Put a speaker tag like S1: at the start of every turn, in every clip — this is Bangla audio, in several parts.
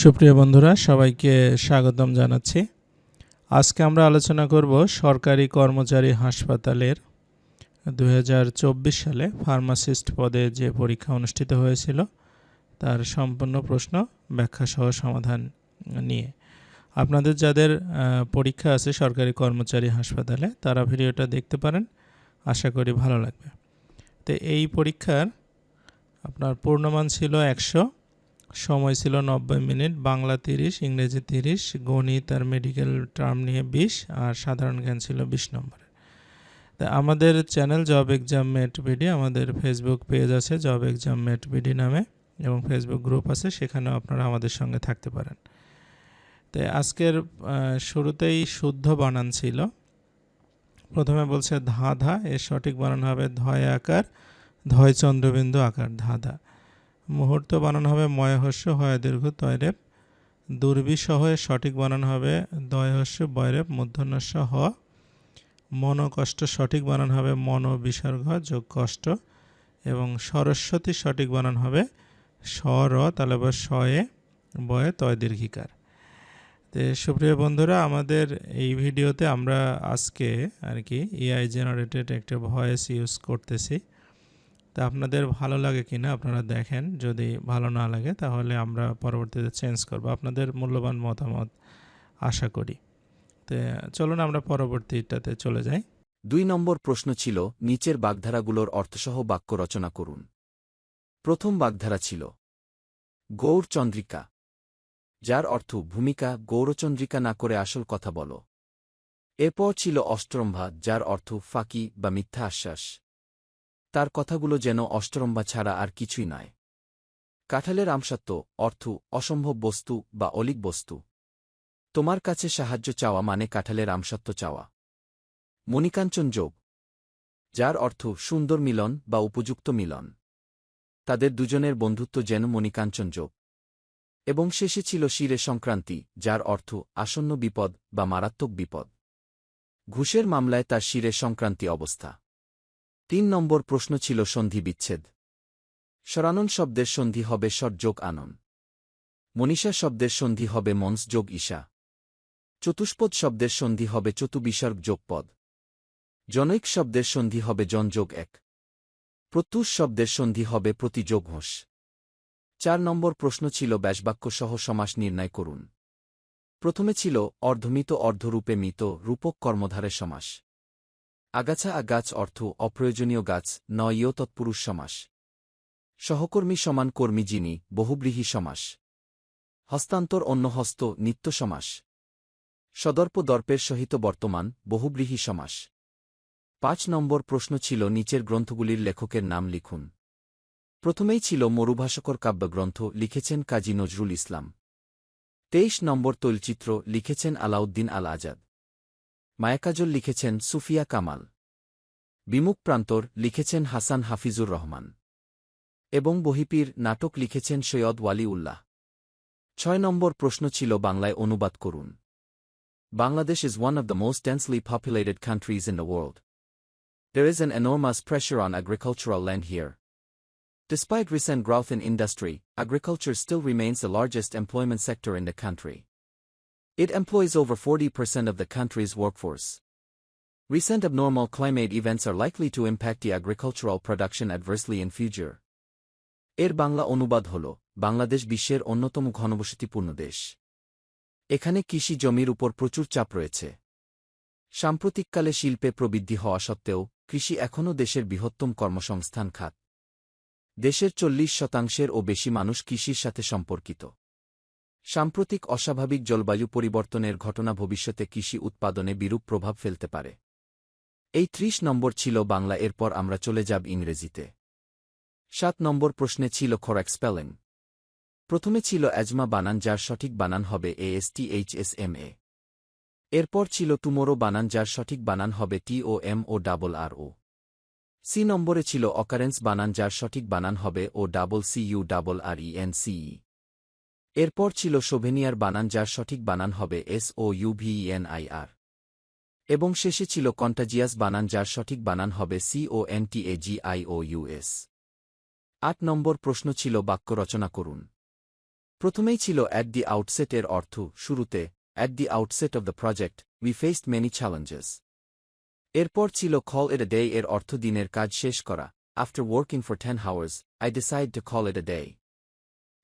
S1: সুপ্রিয় বন্ধুরা, সবাইকে স্বাগতম জানাচ্ছি। আজকে আমরা আলোচনা করব সরকারি কর্মচারী হাসপাতালের দুহাজার চব্বিশ সালে ফার্মাসিস্ট পদে যে পরীক্ষা অনুষ্ঠিত হয়েছিল, তার সম্পূর্ণ প্রশ্ন ব্যাখ্যা সহ সমাধান নিয়ে। আপনাদের যাদের পরীক্ষা আছে সরকারি কর্মচারী হাসপাতালে, তারা ভিডিওটা দেখতে পারেন। আশা করি ভালো লাগবে। তো এই পরীক্ষার আপনার পূর্ণমান ছিল একশো সময় ছিল নব্বই মিনিট, বাংলা তিরিশ, ইংরেজি তিরিশ, গণিত আর মেডিকেল টার্ম নিয়ে বিশ, আর সাধারণ জ্ঞান ছিল বিশ নম্বরে তা আমাদের channel job exam mate BD আমাদের ফেসবুক পেজ আছে জব এক্সাম মেট বিডি নামে, এবং ফেসবুক গ্রুপ আছে, সেখানেও আপনারা আমাদের সঙ্গে থাকতে পারেন। তো আজকের শুরুতেই শুদ্ধ বানান ছিল। প্রথমে বলছে ধাঁধা, এর সঠিক বানান হবে ধয় আকার, ধয় চন্দ্রবিন্দু আকার, ধাঁধা। মুহূর্ত বানান হবে ময়হস্য হয় দীর্ঘ তয়রেপ দুর্বিসহ সঠিক বানান হবে দয়হস্য বয়রেপ মূর্ধন্যস্য হ। মন কষ্ট সঠিক বানান হবে মন বিসর্গ যোগ কষ্ট এবং সরস্বতী সঠিক বানান হবে স, র, তাহলে আবার শয়ে বয়ে তয় দীর্ঘিকার। তো সুপ্রিয় বন্ধুরা, আমাদের এই ভিডিওতে আমরা আজকে আর কি এআই জেনারেটেড একটা ভয়েস ইউজ করতেছি। তা আপনাদের ভালো লাগে কিনা আপনারা দেখেন। যদি ভালো না লাগে, তাহলে আমরা পরবর্তীতে চেঞ্জ করব। আপনাদের মূল্যবান মতামত আশা করি। তো চলুন আমরা পরবর্তীটাতে চলে যাই।
S2: দুই নম্বর প্রশ্ন ছিল, নিচের বাগধারাগুলোর অর্থসহ বাক্য রচনা করুন। প্রথম বাগধারা ছিল গৌরচন্দ্রিকা যার অর্থ, ভূমিকা গৌরচন্দ্রিকা না করে আসল কথা বলো। এরপর ছিল, অষ্টরম্ভা যার অর্থ, ফাঁকি বা মিথ্যা আশ্বাস। তার কথাগুলো যেন অষ্টরম্ভা ছাড়া আর কিছুই নয়। কাঁঠালের আমসত্ব অর্থ, অসম্ভব বস্তু বা অলিক বস্তু। তোমার কাছে সাহায্য চাওয়া মানে কাঁঠালের আমসত্ব চাওয়া। মণিকাঞ্চন যোগ, যার অর্থ সুন্দর মিলন বা উপযুক্ত মিলন। তাদের দুজনের বন্ধুত্ব যেন মণিকাঞ্চন যোগ। এবং শেষে ছিল শিরে সংক্রান্তি, যার অর্থ আসন্ন বিপদ বা মারাত্মক বিপদ। ঘুষের মামলায় তার শিরে সংক্রান্তি অবস্থা। তিন নম্বর প্রশ্ন ছিল সন্ধি বিচ্ছেদ। সরানন শব্দের সন্ধি হবে সর যোগ আনন। মনীষা শব্দের সন্ধি হবে মন্স যোগ ঈশা। চতুষ্পদ শব্দের সন্ধি হবে চতুবিসর্গ যোগ পদ। জনৈক শব্দের সন্ধি হবে জনযোগ এক। প্রত্যুষ শব্দের সন্ধি হবে প্রতিযোগ হোস চার নম্বর প্রশ্ন ছিল ব্যাসবাক্য সহ সমাস নির্ণয় করুন। প্রথমে ছিল অর্ধমিত অর্ধরূপে মিত রূপক কর্মধারে সমাস। আগাছা আগাছ অর্থ অপ্রয়োজনীয় গাছ, নয় তৎপুরুষ সমাস। সহকর্মী সমান কর্মী যিনি, বহুব্রীহী সমাস। হস্তান্তর অন্য হস্ত, নিত্য সমাস। সদর্প দর্পের সহিত বর্তমান, বহুব্রীহী সমাস। পাঁচ নম্বর প্রশ্ন ছিল নিচের গ্রন্থগুলির লেখকের নাম লিখুন। প্রথমেই ছিল মরুভাষকর কাব্যগ্রন্থ, লিখেছেন কাজী নজরুল ইসলাম। তেইশ নম্বর তৈলচিত্র, লিখেছেন আলাউদ্দিন আল আজাদ মায়াকাজল লিখেছেন সুফিয়া কামাল বিমুখ প্রান্তর লিখেছেন হাসান হাফিজুর রহমান এবং বহিপীর নাটক লিখেছেন সৈয়দ ওয়ালি উল্লাহ ছয় নম্বর প্রশ্ন ছিল বাংলায় অনুবাদ করুন Bangladesh is one of the most densely populated countries in the world. There is an enormous pressure on agricultural land here. Despite recent growth in industry, agriculture still remains the largest employment sector in the country. It employs over 40% of the country's workforce. Recent abnormal climate events are likely to impact the agricultural production adversely in future. এর বাংলা অনুবাদ হল, বাংলাদেশ বিশ্বের অন্যতম ঘনবসতিপূর্ণ দেশ এখানে কৃষি জমির উপর প্রচুর চাপ রয়েছে সাম্প্রতিককালে শিল্পে প্রবৃদ্ধি হওয়া সত্ত্বেও, কৃষি এখনও দেশের বৃহত্তম কর্মসংস্থান খাত দেশের চল্লিশ শতাংশের ও বেশি মানুষ কৃষির সাথে সম্পর্কিত সাম্প্রতিক অস্বাভাবিক জলবায়ু পরিবর্তনের ঘটনা ভবিষ্যতে কৃষি উৎপাদনে বিরূপ প্রভাব ফেলতে পারে। এই ত্রিশ নম্বর ছিল বাংলা, এরপর আমরা চলে যাব ইংরেজিতে। সাত নম্বর প্রশ্নে ছিল খোরাক স্পেলিং প্রথমে ছিল অ্যাজমা বানান, যার সঠিক বানান হবে এএসটিএইচএসএমএ এরপর ছিল টুমোরো বানান, যার সঠিক বানান হবে T O M O double R O. C নম্বরে ছিল অকারেন্স বানান, যার সঠিক বানান হবে O double C U double R E N C E এরপর ছিল সোভেনিয়ার বানান যার সঠিক বানান হবে S O U V N I R এবং শেষে ছিল কন্টাজিয়াস বানান যার সঠিক বানান হবে C O N T A G I O U S আট নম্বর প্রশ্ন ছিল বাক্য রচনা করুন। প্রথমেই ছিল অ্যাট দি আউটসেট এর অর্থ শুরুতে at the outset of the project we faced many challenges এরপর ছিল কল এট এ ডে এর অর্থ দিনের কাজ শেষ করা after working for ten hours I decide to call it a day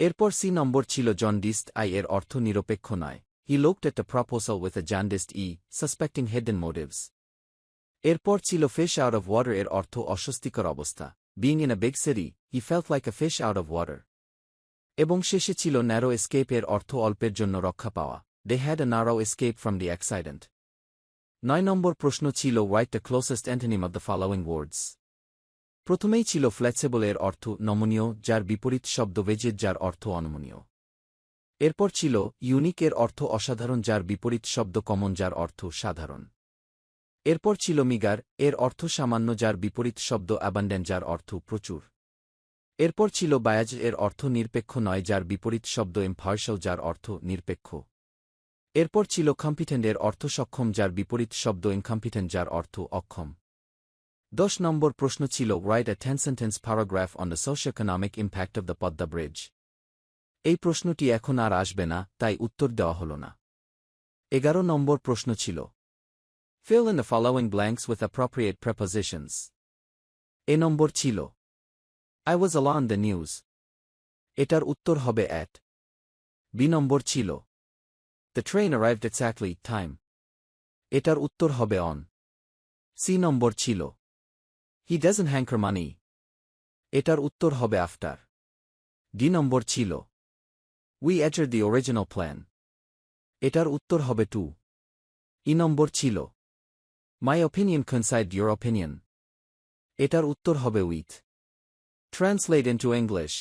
S2: এরপর সি নম্বর ছিল জন্ডিস্ট আই এর অর্থ নিরপেক্ষ নয় he looked at a proposal with a jaundiced E সাসপেক্টিং hidden motives. এরপর ছিল ফিশ আউট অফ ওয়াটার এর অর্থ অস্বস্তিকর অবস্থা being in a big city he felt like a fish out of water. এবং শেষে ছিল ন্যারো এসকেপ এর অর্থ অল্পের জন্য রক্ষা পাওয়া they had a narrow escape from the accident. নয় নম্বর প্রশ্ন ছিল write the closest antonym of the following words প্রথমেই ছিল ফ্লেক্সিবল এর অর্থ নমনীয়, যার বিপরীত শব্দ ভেজের যার অর্থ অনমনীয়। এরপর ছিল ইউনিক এর অর্থ অসাধারণ, যার বিপরীত শব্দ কমন যার অর্থ সাধারণ। এরপর ছিল মিগার এর অর্থ সামান্য, যার বিপরীত শব্দ অ্যাবান্ডেন যার অর্থ প্রচুর। এরপর ছিল বায়াজ এর অর্থ নিরপেক্ষ নয়, যার বিপরীত শব্দ এমফার্সাল যার অর্থ নিরপেক্ষ। এরপর ছিল কম্পিটেন্ট এর অর্থ সক্ষম, যার বিপরীত শব্দ ইনকম্পিটেন্ট যার অর্থ অক্ষম। দশ নম্বর প্রশ্ন ছিল write a ten sentence paragraph on the socioeconomic impact of the Padma bridge এই প্রশ্নটি এখন আর আসবে না, তাই উত্তর দেওয়া হল না। এগারো নম্বর প্রশ্ন ছিল fill in the following blanks with appropriate prepositions A নম্বর ছিল I was on the news এটার উত্তর হবে অ্যাট বি নম্বর ছিল the train arrived exactly time এটার উত্তর হবে অন সি নম্বর ছিল হি ডাজন হ্যাঙ্কার মানি এটার উত্তর হবে আফটার ডি নম্বর ছিল। উই এটার দি অরিজিনাল প্ল্যান এটার উত্তর হবে টু ই নম্বর ছিল। My opinion consider your opinion এটার উত্তর হবে উইথ ট্রান্সলেট ইন্টু ইংলিশ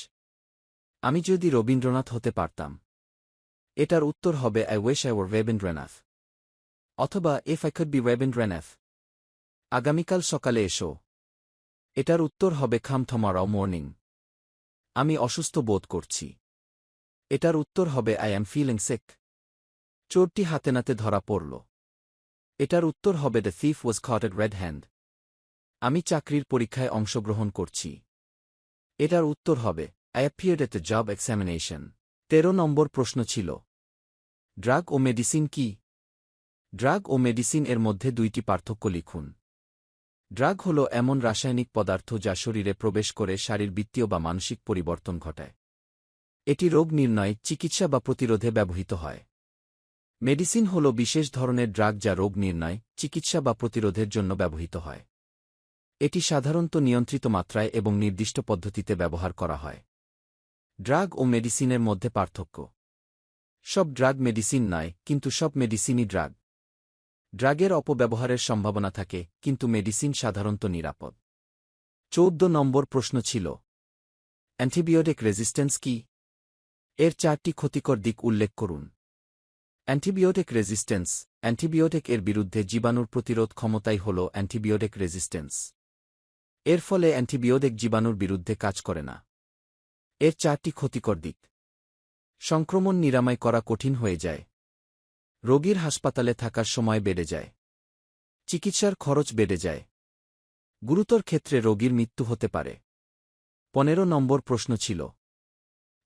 S2: আমি যদি রবীন্দ্রনাথ হতে পারতাম। এটার উত্তর হবে I wish I were Rabindranath অথবা if I could be Rabindranath আগামীকাল সকালে এসো। এটার উত্তর হবে খাম থমারাও মর্নিং আমি অসুস্থ বোধ করছি। এটার উত্তর হবে আই অ্যাম ফিলিং সিক চোরটি হাতে নাতে ধরা পড়ল। এটার উত্তর হবে the thief was caught red hand আমি চাকরির পরীক্ষায় অংশগ্রহণ করছি। এটার উত্তর হবে I appeared at job examination তেরো নম্বর প্রশ্ন ছিল ড্রাগ ও মেডিসিন কি? ড্রাগ ও মেডিসিন এর মধ্যে দুইটি পার্থক্য লিখুন। ড্রাগ হল এমন রাসায়নিক পদার্থ যা শরীরে প্রবেশ করে শারীরবৃত্তীয় বা মানসিক পরিবর্তন ঘটায়। এটি রোগ নির্ণয় চিকিৎসা বা প্রতিরোধে ব্যবহৃত হয়। মেডিসিন হল বিশেষ ধরনের ড্রাগ যা রোগ নির্ণয় চিকিৎসা বা প্রতিরোধের জন্য ব্যবহৃত হয়। এটি সাধারণত নিয়ন্ত্রিত মাত্রায় এবং নির্দিষ্ট পদ্ধতিতে ব্যবহার করা হয়। ড্রাগ ও মেডিসিনের মধ্যে পার্থক্য। সব ড্রাগ মেডিসিন নয়, কিন্তু সব মেডিসিনই ড্রাগ। ড্রাগের অপব্যবহারের সম্ভাবনা থাকে, কিন্তু মেডিসিন সাধারণত নিরাপদ। চৌদ্দ নম্বর প্রশ্ন ছিল অ্যান্টিবিওটিক রেজিস্ট্যান্স কি? এর চারটি ক্ষতিকর দিক উল্লেখ করুন। অ্যান্টিবিওটিক রেজিস্ট্যান্স অ্যান্টিবিওটিক এর বিরুদ্ধে জীবাণুর প্রতিরোধ ক্ষমতাই হল অ্যান্টিবিওটিক রেজিস্ট্যান্স। এর ফলে অ্যান্টিবিওটিক জীবাণুর বিরুদ্ধে কাজ করে না। এর চারটি ক্ষতিকর দিক, সংক্রমণ নিরাময় করা কঠিন হয়ে যায়। রোগীর হাসপাতালে থাকার সময় বেড়ে যায়। চিকিৎসার খরচ বেড়ে যায়। গুরুতর ক্ষেত্রে রোগীর মৃত্যু হতে পারে। পনেরো নম্বর প্রশ্ন ছিল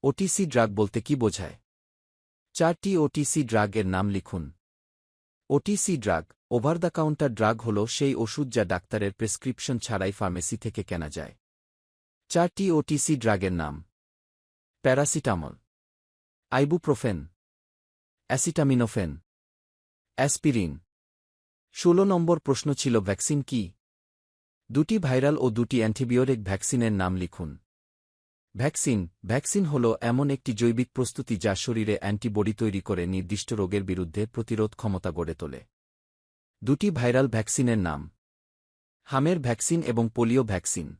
S2: ওটিসি ড্রাগ বলতে কি বোঝায়? চারটি ওটিসি ড্রাগ এর নাম লিখুন। OTC drug over the counter drug হল সেই ওষুধ যা ডাক্তারের প্রেসক্রিপশন ছাড়াই ফার্মেসি থেকে কেনা যায়। চারটি ওটিসি ড্রাগের নাম, প্যারাসিটামল, আইবুপ্রোফেন, অ্যাসিটামিনোফেন অ্যাসপিরিন। ষোলো নম্বর প্রশ্ন ছিল, ভ্যাকসিন কি? দুটি ভাইরাল ও দুটি অ্যান্টিবিওটিক ভ্যাকসিনের নাম লিখুন। ভ্যাকসিন ভ্যাকসিন হল এমন একটি জৈবিক প্রস্তুতি যা শরীরে অ্যান্টিবডি তৈরি করে নির্দিষ্ট রোগের বিরুদ্ধে প্রতিরোধ ক্ষমতা গড়ে তোলে। দুটি ভাইরাল ভ্যাকসিনের নাম। হামের ভ্যাকসিন এবং পোলিও ভ্যাকসিন।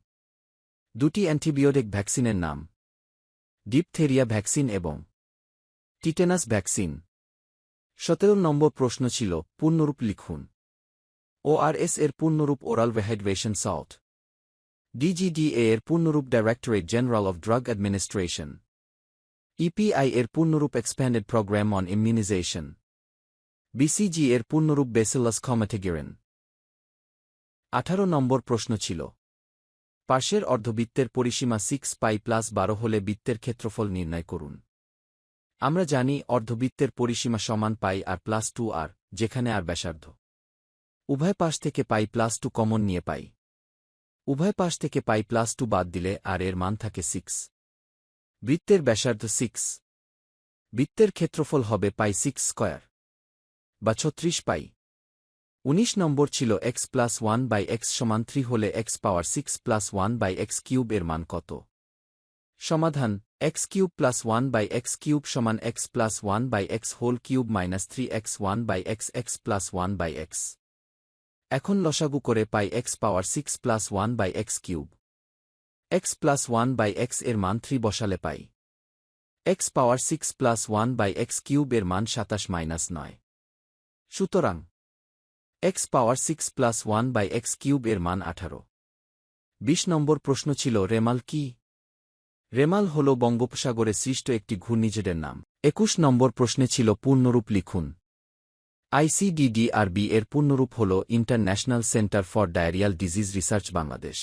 S2: দুটি অ্যান্টিবিওটিক ভ্যাকসিনের নাম। ডিপথেরিয়া ভ্যাকসিন এবং টিটেনাস ভ্যাকসিন। সতেরো নম্বর প্রশ্ন ছিল, পূর্ণরূপ লিখুন। ওআরএস এর পূর্ণরূপ ওরাল রেহাইড্রেশন সল্ট ডিজিডিএ এর পূর্ণরূপ directorate general of drug administration EPI এর পূর্ণরূপ expanded programme on immunization BCG এর পূর্ণরূপ বেসিলাস কমেটেগিরেন আঠারো নম্বর প্রশ্ন ছিল, পার্শ্বের অর্ধবৃত্তের পরিসীমা সিক্স পাই প্লাস বারো হলে বৃত্তের ক্ষেত্রফল নির্ণয় করুন। আমরা জানি অর্ধবৃত্তের পরিসীমা সমান পাই আর প্লাস টু আর, যেখানে আর ব্যাসার্ধ। উভয় পাশ থেকে পাই প্লাস টু কমন নিয়ে পাই। উভয় পাশ থেকে পাই প্লাস টু বাদ দিলে আর এর মান থাকে সিক্স। বৃত্তের ব্যাসার্ধ সিক্স। বৃত্তের ক্ষেত্রফল হবে পাই সিক্স স্কয়ার। বা ছত্রিশ পাই। উনিশ নম্বর ছিল x plus one by x সমান থ্রি হলে x power six plus one by x cube এর মান কত? সমাধান x cube plus one by x cube সমান x plus one by x whole cube minus three x one by x x plus one by x এখন লসাগু করে পাই x power six plus one by x cube x plus one by এক্সের মান থ্রি বসালে পাই। X power six plus one by x cube এর মান সাতাশ মাইনাস নয়। সুতরাং x power six plus one by x cube এর মান আঠারো। বিশ নম্বর প্রশ্ন ছিল, রেমাল কি? রেমাল হল বঙ্গোপসাগরে সৃষ্ট একটি ঘূর্ণিঝড়ের নাম। একুশ নম্বর প্রশ্নে ছিল পূর্ণরূপ লিখুন। আইসিডিডিআরবি এর পূর্ণরূপ হল International Centre for Diarrhoeal Disease Research Bangladesh.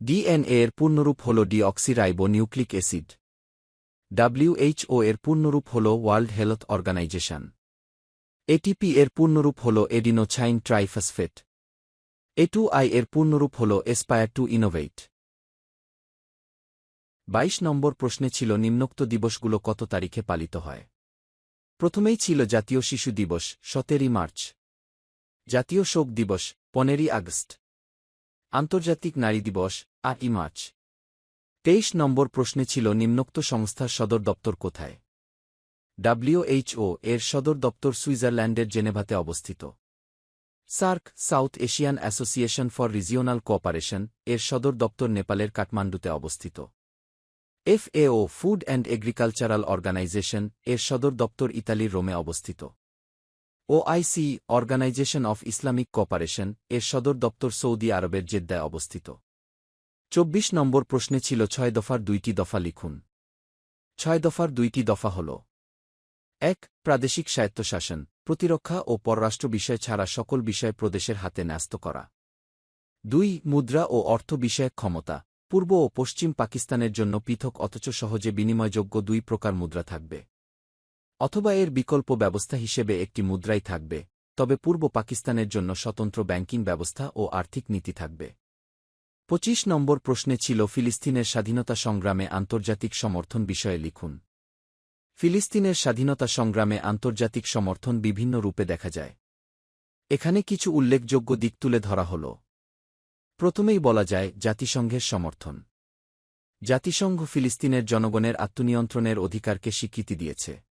S2: DNA এর পূর্ণরূপ হল ডিঅক্সিরাইবো নিউক্লিক অ্যাসিড ডাব্লিউএইচও এর পূর্ণরূপ হল ওয়ার্ল্ড হেলথ অর্গানাইজেশন। এটিপি এর পূর্ণরূপ হল adenosine triphosphate. A two I এর পূর্ণরূপ হল এসপায়ার টু ইনোভেট। বাইশ নম্বর প্রশ্নে ছিল নিম্নোক্ত দিবসগুলো কত তারিখে পালিত হয়? প্রথমেই ছিল জাতীয় শিশু দিবস, সতেরই মার্চ। জাতীয় শোক দিবস, পনেরই আগস্ট। আন্তর্জাতিক নারী দিবস, আটই মার্চ। তেইশ নম্বর প্রশ্নে ছিল নিম্নোক্ত সংস্থার সদর দপ্তর কোথায়? ডাব্লিউএইচও এর সদর দপ্তর সুইজারল্যান্ডের জেনেভাতে অবস্থিত। SAARC, South Asian Association for Regional Cooperation, এর সদর দপ্তর নেপালের কাঠমান্ডুতে অবস্থিত। FAO Food and Agricultural Organization এর সদর দপ্তর ইতালির রোমে অবস্থিত। OIC Organization of Islamic Cooperation এর সদর দপ্তর সৌদি আরবের জেদ্দায় অবস্থিত। চব্বিশ নম্বর প্রশ্নে ছিল ছয় দফার দুইটি দফা লিখুন। ছয় দফার দুইটি দফা হল এক, প্রাদেশিক স্বায়ত্তশাসন, প্রতিরক্ষা ও পররাষ্ট্র বিষয় ছাড়া সকল বিষয় প্রদেশের হাতে ন্যস্ত করা। দুই, মুদ্রা ও অর্থ বিষয়ক ক্ষমতা। পূর্ব ও পশ্চিম পাকিস্তানের জন্য পৃথক অথচ সহজে বিনিময়যোগ্য দুই প্রকার মুদ্রা থাকবে। অথবা এর বিকল্প ব্যবস্থা হিসেবে একটি মুদ্রাই থাকবে, তবে পূর্ব পাকিস্তানের জন্য স্বতন্ত্র ব্যাংকিং ব্যবস্থা ও আর্থিক নীতি থাকবে। পঁচিশ নম্বর প্রশ্নে ছিল ফিলিস্তিনের স্বাধীনতা সংগ্রামে আন্তর্জাতিক সমর্থন বিষয়ে লিখুন। ফিলিস্তিনের স্বাধীনতা সংগ্রামে আন্তর্জাতিক সমর্থন বিভিন্ন রূপে দেখা যায়। এখানে কিছু উল্লেখযোগ্য দিক তুলে ধরা হল। প্রথমেই বলা যায় জাতিসংঘের সমর্থন। জাতিসংঘ ফিলিস্তিনের জনগণের আত্মনিয়ন্ত্রণের অধিকারকে স্বীকৃতি দিয়েছে।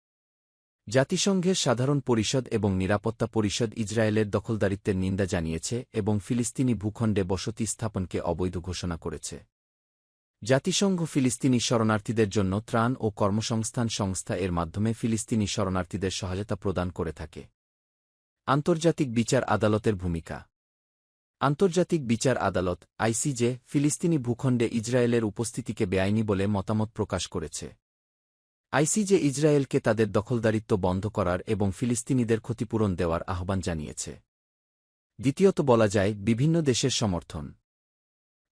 S2: জাতিসংঘের সাধারণ পরিষদ এবং নিরাপত্তা পরিষদ ইসরায়েলের দখলদারিত্বের নিন্দা জানিয়েছে এবং ফিলিস্তিনি ভূখণ্ডে বসতি স্থাপনকে অবৈধ ঘোষণা করেছে। জাতিসংঘ ফিলিস্তিনি শরণার্থীদের জন্য ত্রাণ ও কর্মসংস্থান সংস্থা এর মাধ্যমে ফিলিস্তিনি শরণার্থীদের সহায়তা প্রদান করে থাকে। আন্তর্জাতিক বিচার আদালতের ভূমিকা। আন্তর্জাতিক বিচার আদালত, আইসিজে, ফিলিস্তিনি ভূখণ্ডে ইসরায়েলের উপস্থিতিকে বেআইনি বলে মতামত প্রকাশ করেছে। আইসিজে ইসরায়েলকে তাদের দখলদারিত্ব বন্ধ করার এবং ফিলিস্তিনিদের ক্ষতিপূরণ দেওয়ার আহ্বান জানিয়েছে। দ্বিতীয়ত বলা যায়, বিভিন্ন দেশের সমর্থন।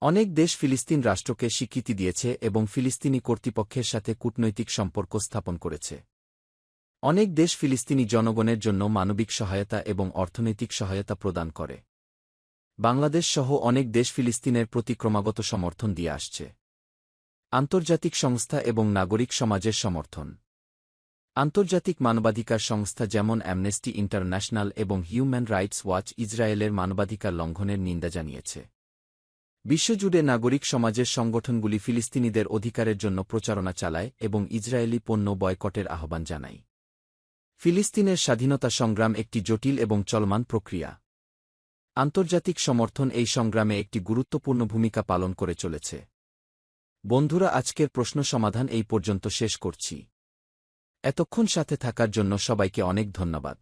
S2: অনেক দেশ ফিলিস্তিন রাষ্ট্রকে স্বীকৃতি দিয়েছে এবং ফিলিস্তিনি কর্তৃপক্ষের সাথে কূটনৈতিক সম্পর্ক স্থাপন করেছে। অনেক দেশ ফিলিস্তিনি জনগণের জন্য মানবিক সহায়তা এবং অর্থনৈতিক সহায়তা প্রদান করে। বাংলাদেশ সহ অনেক দেশ ফিলিস্তিনের প্রতি ক্রমাগত সমর্থন দিয়ে আসছে। আন্তর্জাতিক সংস্থা এবং নাগরিক সমাজের সমর্থন। আন্তর্জাতিক মানবাধিকার সংস্থা যেমন অ্যামনেস্টি ইন্টারন্যাশনাল এবং হিউম্যান রাইটস ওয়াচ ইসরায়েলের মানবাধিকার লঙ্ঘনের নিন্দা জানিয়েছে। বিশ্বজুড়ে নাগরিক সমাজের সংগঠনগুলি ফিলিস্তিনিদের অধিকারের জন্য প্রচারণা চালায় এবং ইসরায়েলি পণ্য বয়কটের আহ্বান জানায়। ফিলিস্তিনের স্বাধীনতা সংগ্রাম একটি জটিল এবং চলমান প্রক্রিয়া। আন্তর্জাতিক সমর্থন এই সংগ্রামে একটি গুরুত্বপূর্ণ ভূমিকা পালন করে চলেছে। বন্ধুরা, আজকের প্রশ্ন সমাধান এই পর্যন্ত শেষ করছি। এতক্ষণ সাথে থাকার জন্য সবাইকে অনেক ধন্যবাদ।